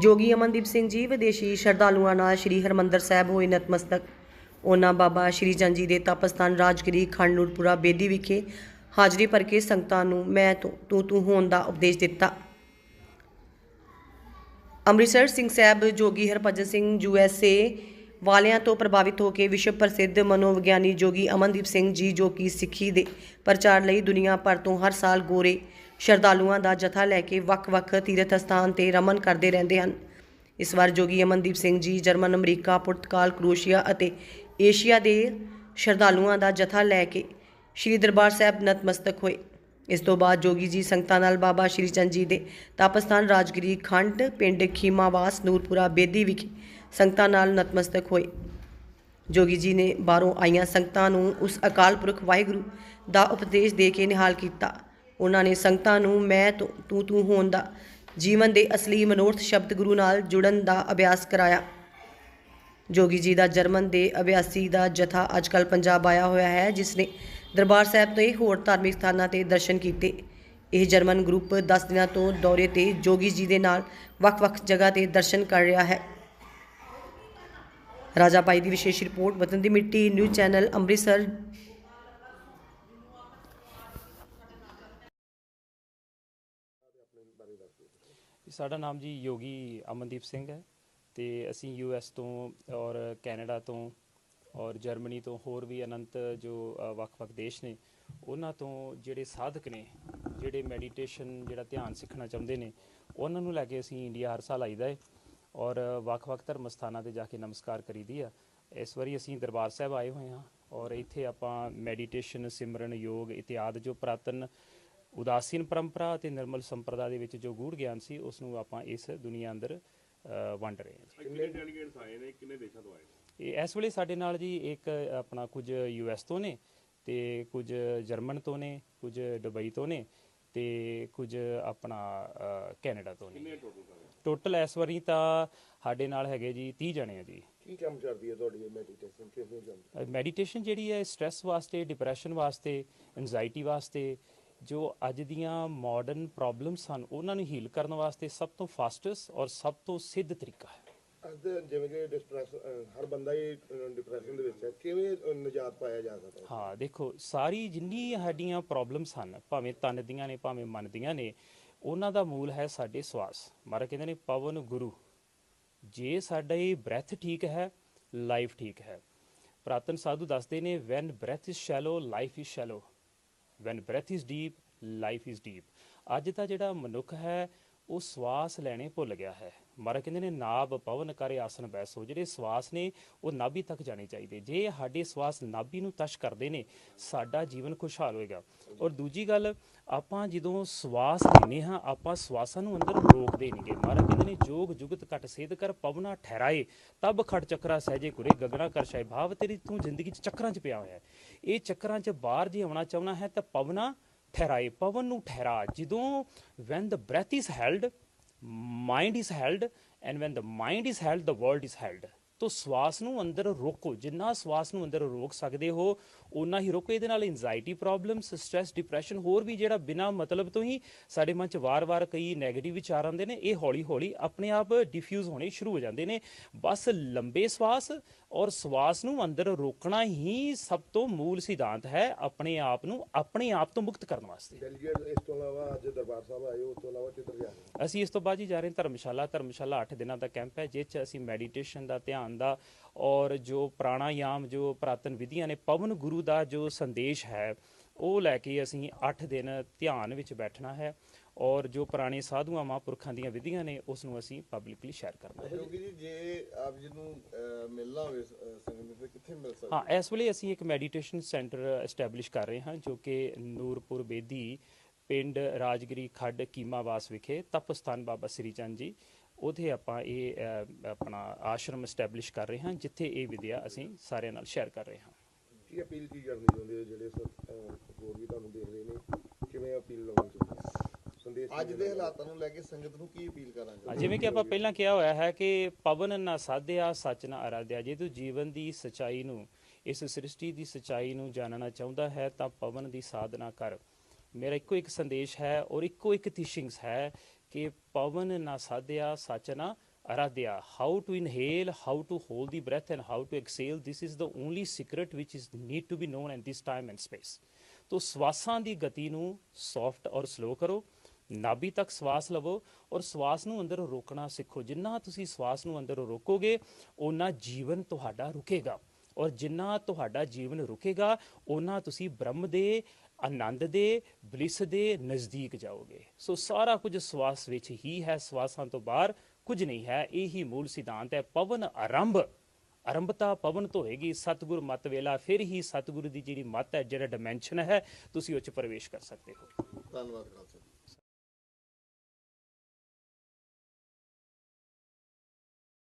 ਜੋਗੀ ਅਮਨਦੀਪ ਸਿੰਘ ਜੀ, ਵਿਦੇਸ਼ੀ ਸ਼ਰਧਾਲੂਆਂ ਨਾਲ ਸ੍ਰੀ ਹਰਮੰਦਰ ਸਾਹਿਬ ਹੋਏ ਨਤਮਸਤਕ। ਉਹਨਾਂ ਬਾਬਾ ਸ਼੍ਰੀ ਚੰਦ ਜੀ ਦੇ ਤਪਸਥਾਨ ਰਾਜਗਿਰੀ ਖੰਡਨੂਰਪੁਰਾ ਬੇਦੀ ਵਿਖੇ ਹਾਜ਼ਰੀ ਭਰ ਕੇ ਸੰਗਤਾਂ ਨੂੰ ਮੈਂ ਤੂੰ ਤੂੰ ਤੂੰ ਹੋਣ ਦਾ ਉਪਦੇਸ਼ ਦਿੱਤਾ। Amritsar Singh Sahib Jogi Harbhajan Singh U S A ਵਾਲਿਆਂ ਤੋਂ ਪ੍ਰਭਾਵਿਤ ਹੋ ਕੇ ਵਿਸ਼ਵ ਪ੍ਰਸਿੱਧ ਮਨੋਵਿਗਿਆਨੀ ਜੋਗੀ ਅਮਨਦੀਪ ਸਿੰਘ ਜੀ ਜੋ ਕਿ ਸਿੱਖੀ ਦੇ ਪ੍ਰਚਾਰ ਲਈ ਦੁਨੀਆ ਭਰ ਤੋਂ ਹਰ ਸਾਲ ਗੋਰੇ ਸ਼ਰਧਾਲੂਆਂ ਦਾ ਜਥਾ ਲੈ ਕੇ ਵੱਖ-ਵੱਖ ਤੀਰਥ ਸਥਾਨ ਤੇ ਰਮਨ ਕਰਦੇ ਰਹਿੰਦੇ ਹਨ। ਇਸ ਵਾਰ ਜੋਗੀ ਅਮਨਦੀਪ ਸਿੰਘ ਜੀ, ਜਰਮਨ, ਅਮਰੀਕਾ, ਪੁਰਤਗਾਲ ਕਰੋਸ਼ੀਆ ਅਤੇ ਏਸ਼ੀਆ ਦੇ ਸ਼ਰਧਾਲੂਆਂ ਦਾ ਜਥਾ ਲੈ ਕੇ ਸ੍ਰੀ ਦਰਬਾਰ ਸਾਹਿਬ ਨਤਮਸਤਕ ਹੋਏ। ਇਸ ਤੋਂ ਬਾਅਦ ਜੋਗੀ ਜੀ ਸੰਗਤਾਂ ਨਾਲ ਬਾਬਾ ਸ਼੍ਰੀ ਚੰਦ ਜੀ ਦੇ ਤਪਸਥਾਨ ਰਾਜਗਿਰੀ ਖੰਡ, ਪਿੰਡ ਖੀਮਾਵਾਸ, ਨੂਰਪੁਰਾ, ਬੇਦੀ ਵਿਖੇ ਸੰਗਤਾਂ ਨਾਲ ਨਤਮਸਤਕ ਹੋਏ। ਜੋਗੀ ਜੀ ਨੇ ਬਾਹਰੋਂ ਆਈਆਂ ਸੰਗਤਾਂ ਨੂੰ ਉਸ ਅਕਾਲ ਪੁਰਖ ਵਾਹਿਗੁਰੂ ਦਾ ਉਪਦੇਸ਼ ਦੇ ਕੇ ਨਿਹਾਲ ਕੀਤਾ। ਉਹਨਾਂ ਨੇ ਸੰਗਤਾਂ ਨੂੰ ਮੈਂ ਤੂੰ ਤੂੰ ਤੂੰ ਹੋਣ ਦਾ ਜੀਵਨ ਦੇ ਅਸਲੀ ਮਨੋਰਥ ਸ਼ਬਦ ਗੁਰੂ ਨਾਲ ਜੁੜਨ ਦਾ ਅਭਿਆਸ ਕਰਾਇਆ। ਜੋਗੀ ਜੀ ਦਾ ਜਰਮਨ ਦੇ ਅਭਿਆਸੀ ਦਾ ਜਥਾ ਅੱਜਕੱਲ ਪੰਜਾਬ ਆਇਆ ਹੋਇਆ ਹੈ, ਜਿਸ ਨੇ ਦਰਬਾਰ ਸਾਹਿਬ ਤੇ ਹੋਰ ਧਾਰਮਿਕ ਸਥਾਨਾਂ ਤੇ ਦਰਸ਼ਨ ਕੀਤੇ। ਇਹ ਜਰਮਨ ਗਰੁੱਪ 10 ਦਿਨਾਂ ਤੋਂ ਦੌਰੇ ਤੇ ਜੋਗੀ ਜੀ ਦੇ ਨਾਲ ਵੱਖ-ਵੱਖ ਜਗ੍ਹਾ ਤੇ ਦਰਸ਼ਨ ਕਰ ਰਿਹਾ ਹੈ। ਰਾਜਾ ਭਾਈ ਦੀ ਵਿਸ਼ੇਸ਼ ਰਿਪੋਰਟ, ਵਤਨ ਦੀ ਮਿੱਟੀ, ਨਿਊਜ਼ ਚੈਨਲ, ਅੰਮ੍ਰਿਤਸਰ ਸਾਡਾ ਨਾਮ ਜੀ ਯੋਗੀ ਅਮਨਦੀਪ ਸਿੰਘ ਹੈ ਤੇ ਅਸੀਂ ਯੂ ਐਸ ਤੋਂ ਔਰ ਕੈਨੇਡਾ ਤੋਂ ਔਰ ਜਰਮਨੀ ਤੋਂ ਹੋਰ ਵੀ ਅਨੰਤ ਜੋ ਵੱਖ-ਵੱਖ ਦੇਸ਼ ਨੇ, ਉਹਨਾਂ ਤੋਂ ਜਿਹੜੇ ਸਾਧਕ ਨੇ, ਜਿਹੜੇ ਮੈਡੀਟੇਸ਼ਨ, ਜਿਹੜਾ ਧਿਆਨ ਸਿੱਖਣਾ ਚਾਹੁੰਦੇ ਨੇ, ਉਹਨਾਂ ਨੂੰ ਲੈ ਕੇ ਅਸੀਂ ਇੰਡੀਆ ਹਰ ਸਾਲ ਆਈਦਾ ਹੈ ਔਰ ਵੱਖ-ਵੱਖ ਧਰਮ ਸਥਾਨਾਂ ਤੇ ਜਾ ਕੇ ਨਮਸਕਾਰ ਕਰੀਦੀ ਆ। ਇਸ ਵਾਰੀ ਅਸੀਂ ਦਰਬਾਰ ਸਾਹਿਬ ਆਏ ਹੋਏ ਹਾਂ ਔਰ ਇੱਥੇ ਆਪਾਂ ਮੈਡੀਟੇਸ਼ਨ, ਸਿਮਰਨ ਯੋਗ ਇਤਿਆਦ ਜੋ ਪ੍ਰਾਤਨ ਉਦਾਸੀਨ ਪਰੰਪਰਾ ਅਤੇ ਨਿਰਮਲ ਸੰਪਰਦਾ ਦੇ ਵਿੱਚ ਜੋ ਗੂੜ ਗਿਆਨ ਸੀ ਉਸ ਨੂੰ ਆਪਾਂ ਇਸ ਦੁਨੀਆ ਅੰਦਰ ਵੰਡ ਰਹੇ ਹਾਂ ਜੀ। ਕਿੰਨੇ ਡੈਲੀਗੇਟਸ ਆਏ ਨੇ ਕਿੰਨੇ ਦੇਸ਼ਾਂ ਤੋਂ ਆਏ ਨੇ? ਇਹ ਇਸ ਵੇਲੇ ਸਾਡੇ ਨਾਲ ਜੀ ਇੱਕ ਆਪਣਾ ਕੁਝ ਯੂ ਐਸ ਤੋਂ ਨੇ ਤੇ ਕੁਝ ਜਰਮਨ ਤੋਂ ਨੇ ਕੁਝ ਦੁਬਈ ਤੋਂ ਨੇ ਤੇ ਕੁਝ ਆਪਣਾ ਕੈਨੇਡਾ ਤੋਂ ਨੇ। ਟੋਟਲ ਇਸ ਵਾਰੀ ਤਾਂ ਸਾਡੇ ਨਾਲ ਹੈਗੇ ਜੀ 30 ਜਣੇ ਆ ਜੀ। ਕੀ ਕੰਮ ਕਰਦੀ ਹੈ ਤੁਹਾਡੀ ਇਹ ਮੈਡੀਟੇਸ਼ਨ ਕਿਵੇਂ ਕੰਮ? ਮੈਡੀਟੇਸ਼ਨ ਜਿਹੜੀ ਹੈ ਸਟ्रेस ਵਾਸਤੇ ਡਿਪਰੈਸ਼ਨ ਵਾਸਤੇ ਐਂਜ਼ਾਈਟੀ ਵਾਸਤੇ ਜੋ ਅੱਜ ਦੀਆਂ ਮਾਡਰਨ ਪ੍ਰੋਬਲਮਸ ਹਨ ਉਹਨਾਂ ਨੂੰ ਹੀਲ ਕਰਨ ਵਾਸਤੇ ਸਭ ਤੋਂ ਫਾਸਟੈਸਟ ਔਰ ਸਭ ਤੋਂ ਸਿੱਧ ਤਰੀਕਾ ਹੈ। ਅੱਜ ਦੇ ਜਿਵੇਂ ਕਿ ਡਿਸਟ੍ਰੈਸ ਹਰ ਬੰਦਾ ਹੀ ਡਿਪਰੈਸ਼ਨ ਦੇ ਵਿੱਚ ਹੈ। ਕਿਵੇਂ ਨਿਜਾਤ ਪਾਇਆ ਜਾ ਸਕਦਾ ਹੈ? ਹਾਂ ਦੇਖੋ ਸਾਰੀ ਜਿੰਨੀ ਸਾਡੀਆਂ ਪ੍ਰੋਬਲਮਸ ਹਨ ਭਾਵੇਂ ਤਨ ਦੀਆਂ ਨੇ ਭਾਵੇਂ ਮਨ ਦੀਆਂ ਨੇ ਉਹਨਾਂ ਦਾ ਮੂਲ ਹੈ ਸਾਡੇ ਸਵਾਸ। ਮਾਰਾ ਕਹਿੰਦੇ ਨੇ ਪਵਨ ਗੁਰੂ ਜੇ ਸਾਡਾ ਇਹ ਬ੍ਰੈਥ ਠੀਕ ਹੈ ਲਾਈਫ ਠੀਕ ਹੈ। ਪ੍ਰਾਤਨ ਸਾਧੂ ਦੱਸਦੇ ਨੇ when breath is shallow life is shallow when breath is deep life is deep ਅੱਜ ਦਾ ਜਿਹੜਾ ਮਨੁੱਖ ਹੈ, ਉਹ ਸਵਾਸ ਲੈਣੇ ਭੁੱਲ ਗਿਆ ਹੈ। ਮਹਾਰਾਜ ਕਹਿੰਦੇ ਨੇ, ਨਾਭ ਪਵਨ ਕਰੇ ਆਸਨ ਬੈਸੋ। ਜਿਹੜੇ ਸਵਾਸ ਨੇ, ਉਹ ਨਾਭੀ ਤੱਕ ਜਾਣੇ ਚਾਹੀਦੇ। ਜੇ ਸਾਡੇ ਸਵਾਸ ਨਾਭੀ ਨੂੰ ਤਸ਼ ਕਰਦੇ ਨੇ, ਸਾਡਾ ਜੀਵਨ ਖੁਸ਼ਹਾਲ ਹੋਏਗਾ। ਔਰ ਦੂਜੀ ਗੱਲ, ਆਪਾਂ ਜਦੋਂ ਸਵਾਸ ਲੈਨੇ ਹਾਂ, ਆਪਾਂ ਸਵਾਸਾਂ ਨੂੰ ਅੰਦਰ ਰੋਕਦੇ ਨਹੀਂਗੇ ਮਾਰਾ ਕਹਿੰਦੇ ਨੇ, ਜੋਗ ਜੁਗਤ ਘਟ ਸੇਧ ਕਰ, ਪਵਨਾ ਠਹਿਰਾਏ। ਤਬ ਖੜ ਚੱਕਰਾ ਸਹਿਜੇ ਕੁਰੇ ਗਗਨਾ ਕਰ ਸ਼ਾਇ ਭਾਵ ਤੇਰੀ ਤੂੰ ਜ਼ਿੰਦਗੀ 'ਚ ਚੱਕਰਾਂ 'ਚ ਪਿਆ ਹੋਇਆ ਹੈ। ਇਹ ਚੱਕਰਾਂ 'ਚ ਬਾਹਰ ਜੇ ਆਉਣਾ ਚਾਹਣਾ ਹੈ, ਤਾਂ ਪਵਨਾ ਠਹਿਰਾਏ, ਪਵਨ ਨੂੰ ਠਹਿਰਾ। ਜਦੋਂ when the breath is held mind is held and when the mind is held the world is held. ਤੋਂ ਸਵਾਸ ਨੂੰ ਅੰਦਰ ਰੋਕੋ ਜਿੰਨਾ ਸਵਾਸ ਨੂੰ ਅੰਦਰ ਰੋਕ ਸਕਦੇ ਹੋ ਉਨਾ ਹੀ ਰੋਕੋ। ਇਹਦੇ ਨਾਲ ਐਂਜ਼ਾਇਟੀ ਪ੍ਰੋਬਲਮਸ ਸਟ्रेस ਡਿਪਰੈਸ਼ਨ ਹੋਰ ਵੀ ਜਿਹੜਾ ਬਿਨਾ ਮਤਲਬ ਤੋਂ ਹੀ ਸਾਡੇ ਮਨ 'ਚ ਵਾਰ-ਵਾਰ ਕਈ 네ਗੇਟਿਵ ਵਿਚਾਰ ਆਉਂਦੇ ਨੇ ਇਹ ਹੌਲੀ-ਹੌਲੀ ਆਪਣੇ ਆਪ ਡਿਫਿਊਜ਼ ਹੋਣੇ ਸ਼ੁਰੂ ਹੋ ਜਾਂਦੇ ਨੇ। ਬਸ ਲੰਬੇ ਸਵਾਸ ਔਰ ਸਵਾਸ ਨੂੰ ਅੰਦਰ ਰੋਕਣਾ ਹੀ ਸਭ ਤੋਂ ਮੂਲ ਸਿਧਾਂਤ ਹੈ ਆਪਣੇ ਆਪ ਨੂੰ ਆਪਣੇ ਆਪ ਤੋਂ ਮੁਕਤ ਕਰਨ ਵਾਸਤੇ। ਅਸੀਂ ਇਸ ਤੋਂ ਬਾਅਦ ਜੀ ਜਾ ਰਹੇ ਹਾਂ ਧਰਮਸ਼ਾਲਾ। ਧਰਮਸ਼ਾਲਾ 8 ਦਿਨਾਂ ਦਾ ਕੈਂਪ ਹੈ ਜਿਸ 'ਚ ਅਸੀਂ ਮੈਡੀਟੇਸ਼ਨ ਦਾ ਧਿਆਨ ਦਾ ਔਰ ਜੋ ਪ੍ਰਾਣਾਯਾਮ ਜੋ ਪ੍ਰਾਤਨ ਵਿਧੀਆਂ ਨੇ ਪਵਨ ਗੁਰੂ ਦਾ ਜੋ ਸੰਦੇਸ਼ ਹੈ ਉਹ ਲੈ ਕੇ ਅਸੀਂ 8 ਦਿਨ ਧਿਆਨ ਵਿੱਚ ਬੈਠਣਾ ਹੈ ਔਰ ਜੋ ਪੁਰਾਣੇ ਸਾਧੂਆਂ ਮਹਾਂਪੁਰਖਾਂ ਦੀਆਂ ਵਿਧੀਆਂ ਨੇ ਉਸ ਨੂੰ ਅਸੀਂ ਪਬਲਿਕਲੀ ਸ਼ੇਅਰ ਕਰਨਾ ਹੈ। ਜੀ ਜੇ ਆਪ ਜੀ ਨੂੰ ਮਿਲਣਾ ਹੋਵੇ ਸੰਗਤ ਕਿੱਥੇ ਮਿਲ ਸਕਦਾ? ਹਾਂ ਇਸ ਵੇਲੇ ਅਸੀਂ ਇੱਕ ਮੈਡੀਟੇਸ਼ਨ ਸੈਂਟਰ ਐਸਟੈਬਲਿਸ਼ ਕਰ ਰਹੇ ਹਾਂ ਜੋ ਕਿ ਨੂਰਪੁਰ ਬੇਦੀ ਪਿੰਡ ਰਾਜਗਰੀ ਖੱਡ ਕੀਮਾਵਾਸ ਵਿਖੇ ਤਪਸਥਾਨ ਬਾਬਾ ਸ੍ਰੀ ਚੰਦ ਜੀ ਉਥੇ ਆਪਾਂ ਇਹ ਆਪਣਾ ਆਸ਼ਰਮ ਐਸਟੈਬਲਿਸ਼ ਕਰ ਰਹੇ ਹਾਂ ਜਿੱਥੇ ਇਹ ਵਿਦਿਆ ਅਸੀਂ ਸਾਰਿਆਂ ਨਾਲ ਸ਼ੇਅਰ ਕਰ ਰਹੇ ਹਾਂ। ਕੀ ਅਪੀਲ ਕੀ ਕਰਨੀ ਚਾਹੁੰਦੇ ਹੋ ਜਿਹੜੇ ਹੋਰ ਵੀ ਤੁਹਾਨੂੰ ਦੇਖ ਰਹੇ ਨੇ? ਕਿਵੇਂ ਅਪੀਲ ਲਾਉਣੀ ਚਾਹੁੰਦੇ ਹੋ? ਸੰਦੇਸ਼ ਅੱਜ ਦੇ? ਹਾਲਾਤਾਂ ਨੂੰ ਲੈ ਕੇ ਸੰਗਤ ਨੂੰ ਕੀ ਅਪੀਲ ਕਰਾਂਗੇ ਜਿਵੇਂ ਕਿ ਆਪਾਂ ਪਹਿਲਾਂ ਕਿਹਾ ਹੋਇਆ ਹੈ ਕਿ ਪਵਨ ਨਾ ਸਾਧਿਆ ਸੱਚ ਨਾ ਅਰਾਧਿਆ ਜੇ ਤੂੰ ਜੀਵਨ ਦੀ ਸਚਾਈ ਨੂੰ ਇਸ ਸ੍ਰਿਸ਼ਟੀ ਦੀ ਸਚਾਈ ਨੂੰ ਜਾਣਨਾ ਚਾਹੁੰਦਾ ਹੈ ਤਾਂ ਪਵਨ ਦੀ ਸਾਧਨਾ ਕਰ। ਮੇਰਾ ਇੱਕੋ ਇੱਕ ਸੰਦੇਸ਼ ਹੈ ਔਰ ਇੱਕੋ ਇੱਕ ਟੀਚਿੰਗਸ ਹੈ ਕਿ ਪਵਨ ਨਾ ਸਾਧਿਆ, ਸੱਚ ਨਾ ਅਰਾਧਿਆ। How to inhale how to hold the breath and how to exhale this is the only secret which is need to be known at this time and space. ਤੋ ਸਵਾਸਾਂ ਦੀ ਗਤੀ ਨੂੰ ਸੌਫਟ ਔਰ ਸਲੋ ਕਰੋ, ਨਾਭੀ ਤੱਕ ਸਵਾਸ ਲਵੋ ਔਰ ਸਵਾਸ ਨੂੰ ਅੰਦਰ ਰੋਕਣਾ ਸਿੱਖੋ। ਜਿੰਨਾ ਤੁਸੀਂ ਸਵਾਸ ਨੂੰ ਅੰਦਰ ਰੋਕੋਗੇ, ਓਨਾ ਜੀਵਨ ਤੁਹਾਡਾ ਰੁਕੇਗਾ। ਔਰ ਜਿੰਨਾ ਤੁਹਾਡਾ ਜੀਵਨ ਰੁਕੇਗਾ, ਓਨਾ ਤੁਸੀਂ ਬ੍ਰਹਮ ਦੇ ਆਨੰਦ ਦੇ, ਬਲਿਸ ਦੇ ਨਜ਼ਦੀਕ ਜਾਓਗੇ। ਸੋ ਸਾਰਾ ਕੁਝ ਸਵਾਸ ਵਿੱਚ ਹੀ ਹੈ, ਸਵਾਸਾਂ ਤੋਂ ਬਾਹਰ ਕੁਝ ਨਹੀਂ ਹੈ। ਇਹ ਹੀ ਮੂਲ ਸਿਧਾਂਤ ਹੈ, ਪਵਨ ਆਰੰਭ। ਆਰੰਭਤਾ ਪਵਨ ਤੋਂ ਹੋਏਗੀ, ਸਤਿਗੁਰ ਮਤ ਵੇਲਾ ਫਿਰ ਹੀ ਸਤਿਗੁਰੂ ਦੀ ਜਿਹੜੀ ਮਤ ਹੈ, ਜਿਹੜਾ ਡਾਈਮੈਂਸ਼ਨ ਹੈ, ਤੁਸੀਂ ਉਹ ਚ ਪ੍ਰਵੇਸ਼ ਕਰ ਸਕਦੇ ਹੋ। ਧੰਨਵਾਦ